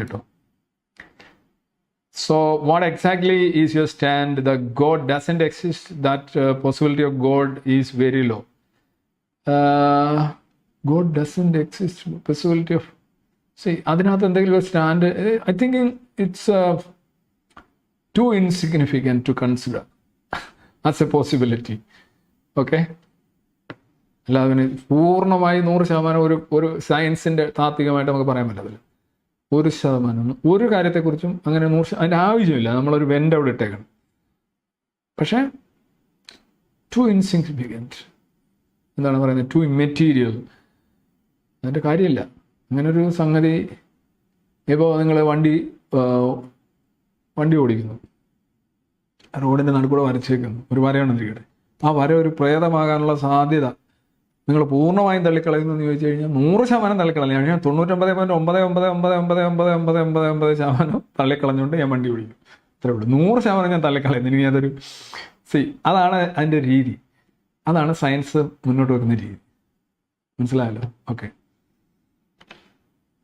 കേട്ടോ. So what exactly is your stand the god doesn't exist that possibility of god is very low god doesn't exist possibility of C അതിനകത്ത് എന്തെങ്കിലും ഒരു stand I think it's too insignificant to consider as a possibility okay അല്ലാതെ പിന്നെ പൂർണമായി നൂറ് ശതമാനം ഒരു ഒരു സയൻസിന്റെ താത്വികമായിട്ട് നമുക്ക് പറയാൻ പറ്റത്തില്ല. ഒരു ശതമാനം ഒരു കാര്യത്തെക്കുറിച്ചും അങ്ങനെ നൂറ് അതിന്റെ ആവശ്യമില്ല. നമ്മളൊരു വെന്റ് അവിടെ ഇട്ടേക്കണം. പക്ഷേ ടു ഇൻസിഗ്നിഫിക്കന്റ് എന്താണ് പറയുന്നത്? ടു ഇമ്മെറ്റീരിയൽ അതിന്റെ കാര്യമില്ല. അങ്ങനൊരു സംഗതി ഇപ്പോൾ നിങ്ങൾ വണ്ടി വണ്ടി ഓടിക്കുന്നു. റോഡിന്റെ നടുക്കൂടെ വരച്ചേക്കുന്നു. ഒരു വരയാണെന്നിരിക്കട്ടെ ആ വര ഒരു പ്രേതമാകാനുള്ള സാധ്യത നിങ്ങൾ പൂർണമായും തള്ളിക്കളയുന്നു എന്ന് ചോദിച്ചു കഴിഞ്ഞാൽ നൂറ് ശതമാനം തള്ളിക്കളഞ്ഞു ഞാൻ തൊണ്ണൂറ്റൊമ്പത് പോയിന്റ് ഒമ്പത് ഒമ്പത് ഒമ്പത് ഒമ്പത് ഒമ്പത് ഒമ്പത് ഒമ്പത് ഒമ്പത് ശതമാനം തള്ളിക്കളഞ്ഞുകൊണ്ട് ഞാൻ വണ്ടി ഓടിക്കും. അത്രേ ഉള്ളൂ. നൂറ് ശതമാനം ഞാൻ തള്ളിക്കളയുന്നു. ഇനി അതൊരു സി അതാണ് അതിന്റെ രീതി. അതാണ് സയൻസ് മുന്നോട്ട് വെക്കുന്ന രീതി. മനസ്സിലായല്ലോ? ഓക്കെ